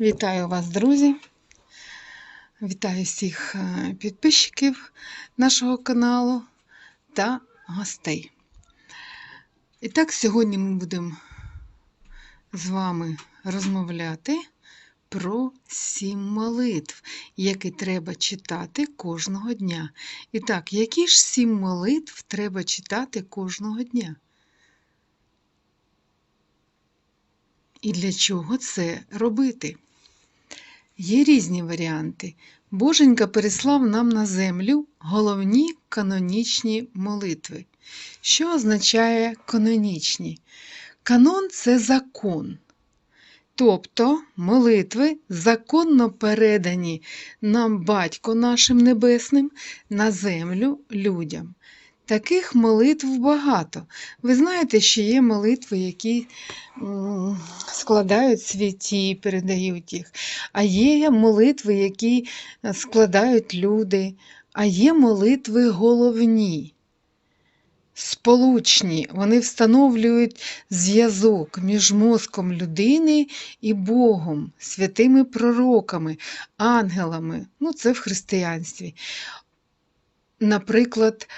Вітаю вас, друзі! Вітаю всіх е, підписчиків нашого каналу та гостей. І так, сьогодні ми будемо з вами розмовляти про сім молитв, які треба читати кожного дня. І так, які ж сім молитв треба читати кожного дня? І для чого це робити? Є різні варіанти. Боженька переслав нам на землю головні канонічні молитви. Що означає канонічні? Канон це закон. Тобто молитви законно передані нам батько нашим небесним на землю людям. Таких молитв багато. Ви знаєте, що є молитви, які складають святі, передають їх, а є молитви, які е, складають люди, а є молитви головні, сполучні. Вони встановлюють зв'язок між мозком людини і Богом, святими пророками, ангелами. Ну, це в християнстві. Наприклад,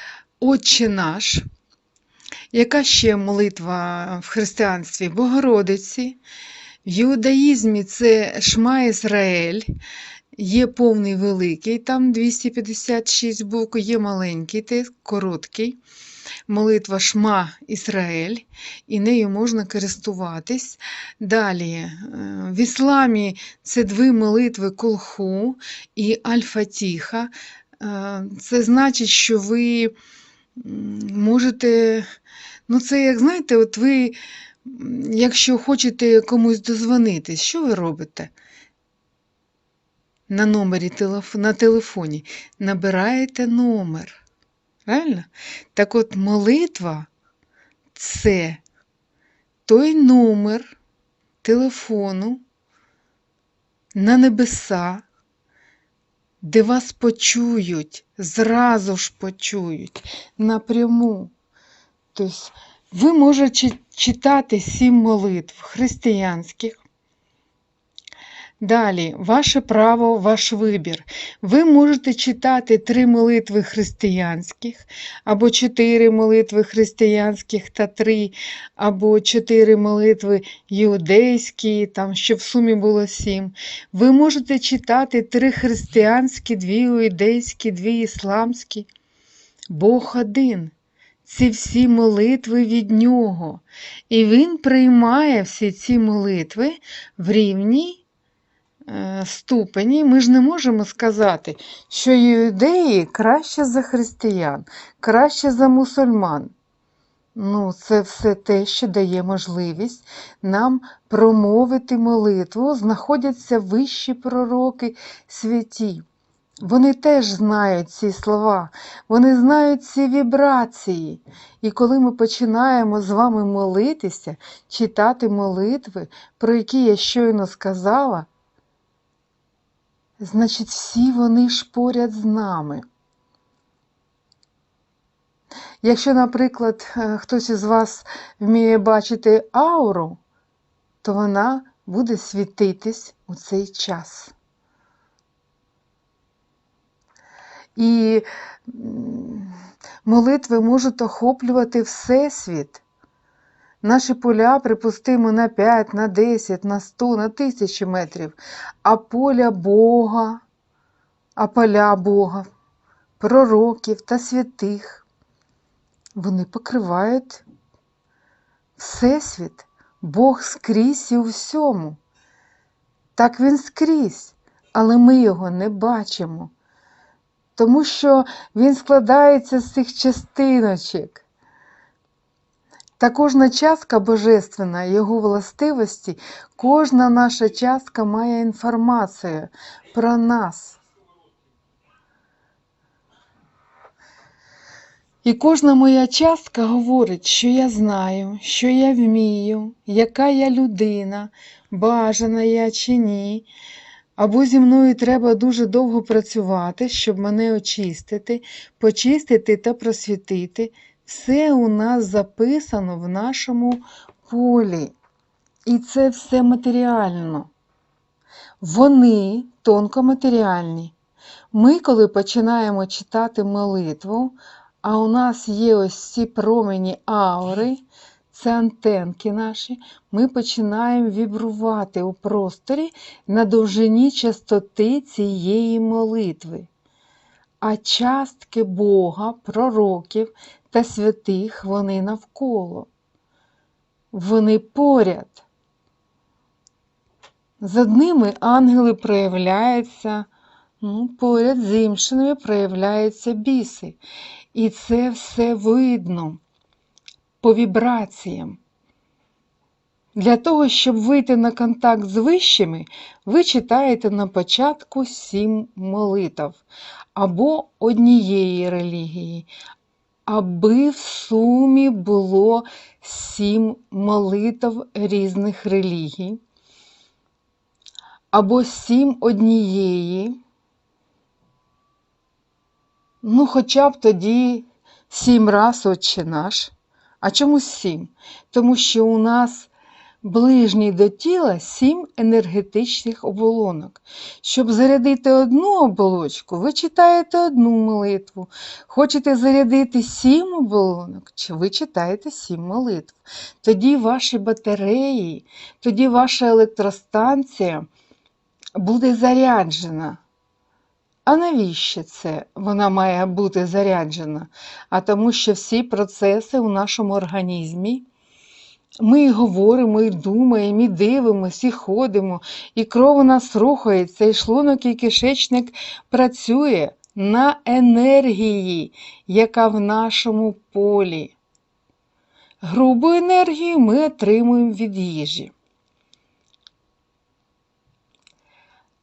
Отче наш. Яка ще молитва в християнстві? Богородиці. В іудаїзмі це Шма Ізраїль, є повний великий, там 256 букв, є маленький, те короткий. Молитва Шма Ізраїль, і нею можна користуватись. Далі, е, в ісламі це дві молитви Кулху і Аль-Фатіха. Е, Це значить, що ви можете, ну це як знаєте, от ви, якщо хочете комусь дозвонитись, що ви робите? На номері телеф... на телефоні набираєте номер. Правильно? Так от молитва це той номер телефону на небеса, де вас почують, зразу ж почують напряму. Тобто ви можете читати сім молитв християнських. Далі, ваше право, ваш вибір. Ви можете читати три молитви християнських, або чотири молитви християнських та три, або чотири молитви іудейські, там, щоб в сумі було сім. Ви можете читати три християнські, дві іудейські, дві ісламські. Бог один. Ці всі молитви від Нього. І Він приймає всі ці молитви в рівній ступені. Ми ж не можемо сказати, що іудеї краще за християн, краще за мусульман. Ну, це все те, що дає можливість нам промовити молитву, знаходяться вищі пророки святі. Вони теж знають ці слова, вони знають ці вібрації. І коли ми починаємо з вами молитися, читати молитви, про які я щойно сказала, значить, всі вони ж поряд з нами. Якщо, наприклад, е, хтось із вас вміє бачити ауру, то вона буде світитись у цей час. І молитви можуть охоплювати Всесвіт. Наші поля, припустимо, на 5, на 10, на 100, на 1000 метрів, а поля Бога, а поля Бога, пророків та святих, вони покривають Всесвіт, Бог скрізь і у всьому. Так він скрізь, але ми його не бачимо тому що він складається з цих частиночок. Та кожна частка божественна, його властивості, кожна наша частка має інформацію про нас. І кожна моя частка говорить, що я знаю, що я вмію, яка я людина, бажана я чи ні. Або зі мною треба дуже довго працювати, щоб мене очистити, почистити та просвітити. Все у нас записано в нашому полі. І це все матеріально. вони тонкоматеріальні. Ми, коли починаємо читати молитву, а у нас є ось ці промені аури, це антенки наші, ми починаємо вібрувати у просторі на довжині частоти цієї молитви. А частки Бога, пророків та святих вони навколо. Вони поряд. З одними ангели проявляються, ну, поряд з іншими проявляються біси. І це все видно по вібраціям. Для того, щоб вийти на контакт з вищими, ви читаєте на початку сім молитв або однієї релігії, аби в сумі було сім молитв різних релігій, або сім однієї. Ну, хоча б тоді сім раз Отче наш. А чому сім? Тому що у нас ближній до тіла сім енергетичних оболонок. Щоб зарядити одну оболочку, ви читаєте одну молитву. Хочете зарядити сім оболонок, чи ви читаєте сім молитв. Тоді ваші батареї, тоді ваша електростанція буде заряджена. А навіщо це вона має бути заряджена? А тому, що всі процеси у нашому організмі, ми і говоримо, і думаємо, і дивимося, і ходимо, і кров у нас рухається, і шлунок, і кишечник працює на енергії, яка в нашому полі. Грубу енергію ми отримуємо від їжі.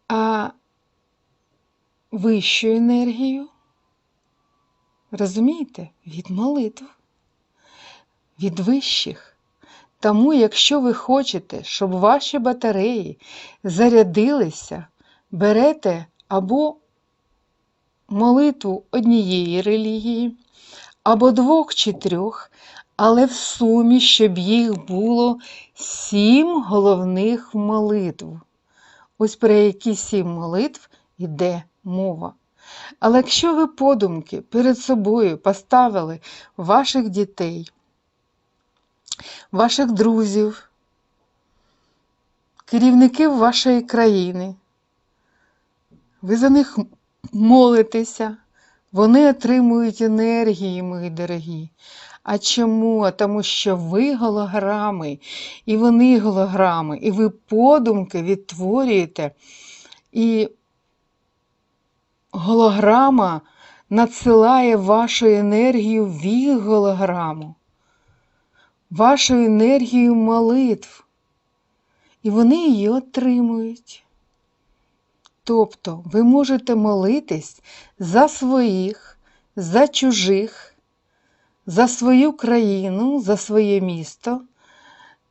А вищу енергію, розумієте, від молитв, від вищих. Тому, якщо ви хочете, щоб ваші батареї зарядилися, берете або молитву однієї релігії, або двох чи трьох, але в сумі, щоб їх було сім головних молитв. Ось про які сім молитв йде мова. Але якщо ви подумки перед собою поставили ваших дітей, ваших друзів, керівників вашої країни, ви за них молитеся, вони отримують енергії, мої дорогі. А чому? Тому що ви голограми, і вони голограми, і ви подумки відтворюєте. І голограма надсилає вашу енергію в їх голограму, вашу енергію молитв. І вони її отримують. Тобто ви можете молитись за своїх, за чужих, за свою країну, за своє місто,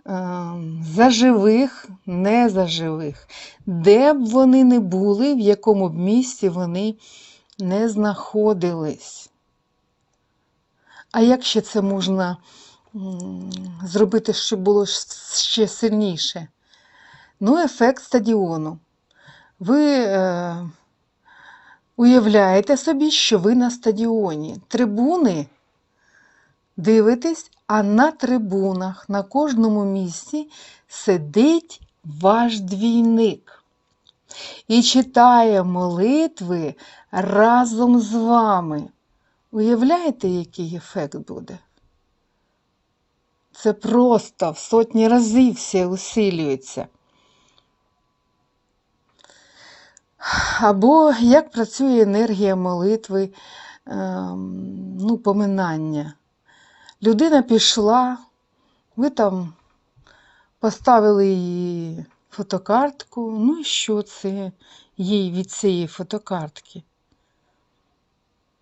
ем, за живих, не за живих, де б вони не були, в якому б місці вони не знаходились. А як ще це можна зробити, щоб було ще сильніше? Ну, ефект стадіону. Ви е, уявляєте собі, що ви на стадіоні. Трибуни дивитесь, а на трибунах на кожному місці сидить ваш двійник і читає молитви разом з вами. Уявляєте, який ефект буде? Це просто в сотні разів все усилюється. Або як працює енергія молитви, ем, ну, поминання. Людина пішла, ви там поставили її фотокартку, ну і що це їй від цієї фотокартки?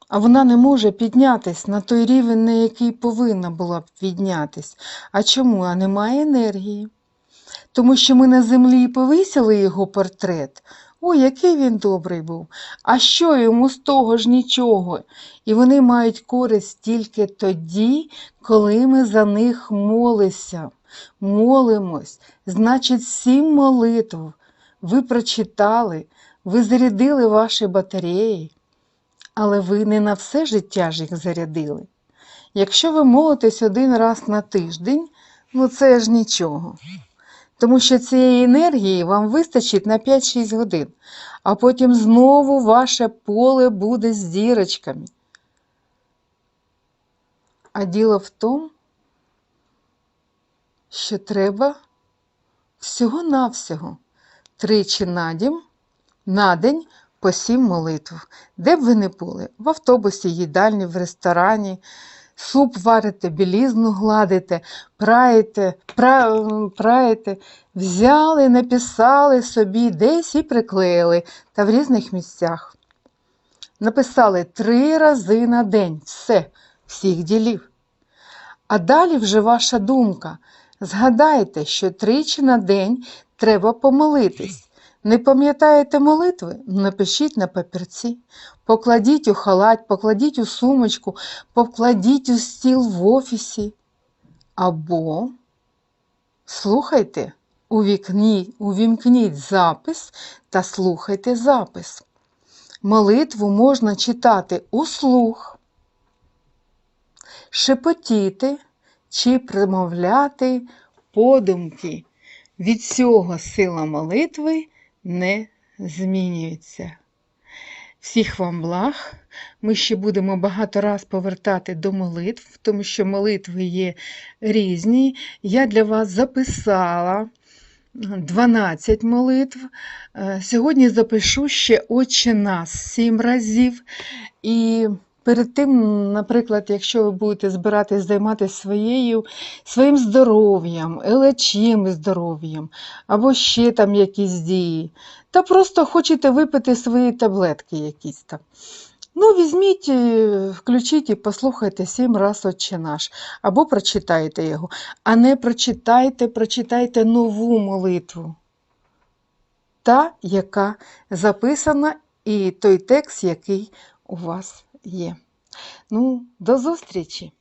А вона не може піднятись на той рівень, на який повинна була б піднятись. А чому? А немає енергії. Тому що ми на землі повисили його портрет. Ой, який він добрий був. А що йому з того ж нічого? І вони мають користь тільки тоді, коли ми за них молимося. Молимось. Значить, сім молитв ви прочитали, ви зарядили ваші батареї, але ви не на все життя ж їх зарядили. Якщо ви молитесь один раз на тиждень, ну це ж нічого. Тому що цієї енергії вам вистачить на 5-6 годин, а потім знову ваше поле буде з дірочками. А діло в тому, що треба всього-навсього тричі на день по сім молитв. Де б ви не були? В автобусі, їдальні, в ресторані, суп варите, білізну гладите, праєте, пра, праєте, взяли, написали собі десь і приклеїли та в різних місцях. Написали три рази на день. Все, всіх ділів. А далі вже ваша думка. Згадайте, що тричі на день треба помолитись. Не пам'ятаєте молитви? Напишіть на папірці, покладіть у халат, покладіть у сумочку, покладіть у стіл в офісі. Або слухайте, у вікні, увімкніть запис та слухайте запис. Молитву можна читати услух, шепотіти чи примовляти подумки. Від цього сила молитви не змінюється. Всіх вам благ. Ми ще будемо багато раз повертати до молитв, тому що молитви є різні. Я для вас записала 12 молитв. Е, Сьогодні запишу ще Отче нас 7 разів. І перед тим, наприклад, якщо ви будете збиратись займатися своєю, своїм здоров'ям, елечим здоров'ям, або ще там якісь дії, та просто хочете випити свої таблетки якісь там. Ну, візьміть, е, включіть і послухайте сім раз Отче наш, або прочитайте його. А не прочитайте, прочитайте нову молитву. Та, яка записана, і той текст, який у вас є. Ну, до зустрічі!